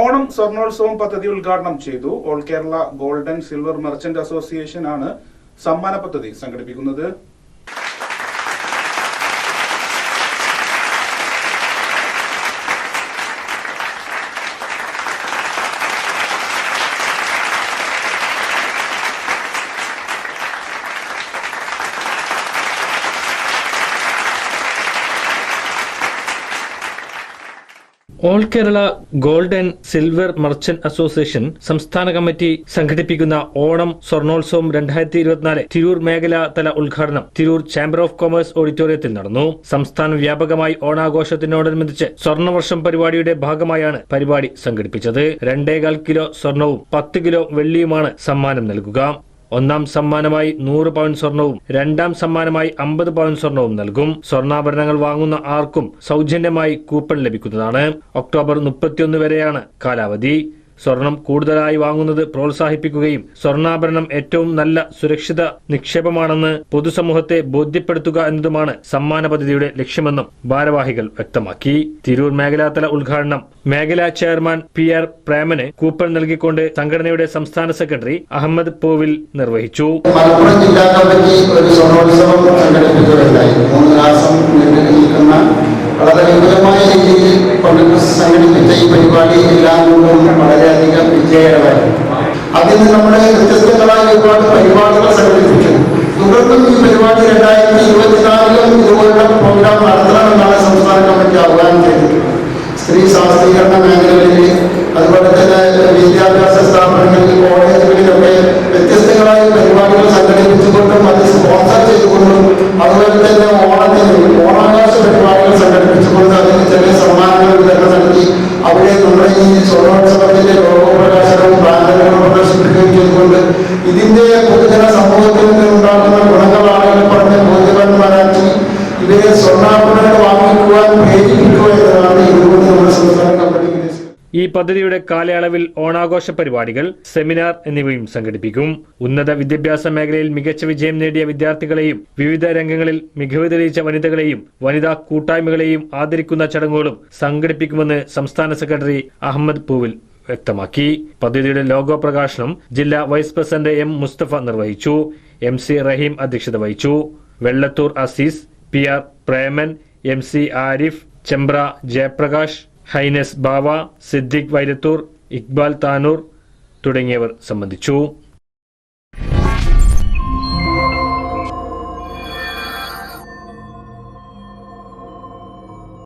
ഓണം സ്വർണോത്സവം പദ്ധതി ഉദ്ഘാടനം ചെയ്തു. All Kerala golden silver merchant association ആണ് സമ്മാന പദ്ധതി സംഘടിപ്പിക്കുന്നത്. All Kerala gold and silver merchant association സംസ്ഥാന കമ്മിറ്റി സംഘടിപ്പിക്കുന്ന ഓണം സ്വർണോത്സവം രണ്ടായിരത്തി ഇരുപത്തിനാല് തിരൂർ മേഖലാ തല ഉദ്ഘാടനം തിരൂർ ചേംബർ ഓഫ് കൊമേഴ്സ് ഓഡിറ്റോറിയത്തിൽ നടന്നു. സംസ്ഥാന വ്യാപകമായി ഓണാഘോഷത്തിനോടനുബന്ധിച്ച് സ്വർണവർഷം പരിപാടിയുടെ ഭാഗമായാണ് പരിപാടി സംഘടിപ്പിച്ചത്. രണ്ടേകാൽ കിലോ സ്വർണവും പത്ത് കിലോ വെള്ളിയുമാണ് സമ്മാനം നൽകുക. ഒന്നാം സമ്മാനമായി നൂറ് പവൻ സ്വർണവും രണ്ടാം സമ്മാനമായി അമ്പത് പവൻ സ്വർണവും നൽകും. സ്വർണാഭരണങ്ങൾ വാങ്ങുന്ന ആർക്കും സൗജന്യമായി കൂപ്പൺ ലഭിക്കുന്നതാണ്. ഒക്ടോബർ മുപ്പത്തിയൊന്ന് വരെയാണ് കാലാവധി. സ്വർണം കൂടുതലായി വാങ്ങുന്നത് പ്രോത്സാഹിപ്പിക്കുകയും സ്വർണാഭരണം ഏറ്റവും നല്ല സുരക്ഷിത നിക്ഷേപമാണെന്ന് പൊതുസമൂഹത്തെ ബോധ്യപ്പെടുത്തുക എന്നതുമാണ് സമ്മാന പദ്ധതിയുടെ ലക്ഷ്യമെന്നും ഭാരവാഹികൾ വ്യക്തമാക്കി. തിരൂർ മേഖലാതല ഉദ്ഘാടനം മേഖലാ ചെയർമാൻ പി ആർ പ്രേമന് കൂപ്പൺ നൽകിക്കൊണ്ട് സംഘടനയുടെ സംസ്ഥാന സെക്രട്ടറി അഹമ്മദ് പോവിൽ നിർവഹിച്ചു. മലപ്പുറം ജില്ലാ കമ്മിറ്റി ഒരു സ്വർണോത്സവം സംഘടിപ്പിക്കുകയുണ്ടായി. മൂന്ന് മാസം നീണ്ടു നിൽക്കുന്ന വളരെ വിപുലമായ രീതിയിൽ പങ്കെടുപ്പ് സംഘടിപ്പിച്ച ഈ പരിപാടി എല്ലാം കൊണ്ടും വളരെയധികം വിജയകരമായി അതിന് നമ്മുടെ വ്യത്യസ്തങ്ങളായ ഒരുപാട് പരിപാടികൾ സംഘടിപ്പിച്ചു തുടർന്നും ഈ പരിപാടി രണ്ടായിരത്തി ഇരുപത്തിനാലിലും ഈ പദ്ധതിയുടെ കാലയളവിൽ ഓണാഘോഷ പരിപാടികൾ സെമിനാർ എന്നിവയും സംഘടിപ്പിക്കും. ഉന്നത വിദ്യാഭ്യാസ മേഖലയിൽ മികച്ച വിജയം നേടിയ വിദ്യാർത്ഥികളെയും വിവിധ രംഗങ്ങളിൽ മികവ് തെളിയിച്ച വനിതകളെയും വനിതാ കൂട്ടായ്മകളെയും ആദരിക്കുന്ന ചടങ്ങുകളും സംഘടിപ്പിക്കുമെന്ന് സംസ്ഥാന സെക്രട്ടറി അഹമ്മദ് പൂവിൽ വ്യക്തമാക്കി. പദ്ധതിയുടെ ലോഗോ പ്രകാശനം ജില്ലാ വൈസ് പ്രസിഡന്റ് എം മുസ്തഫ നിർവഹിച്ചു. എം സി റഹീം അധ്യക്ഷത വഹിച്ചു. Vellathur Azeez P R Preman M C Arif Chembra Jayaprakash highness Bava Siddique Vairathur Iqbal Tanur തുടങ്ങിയവർ സംബന്ധിച്ചു.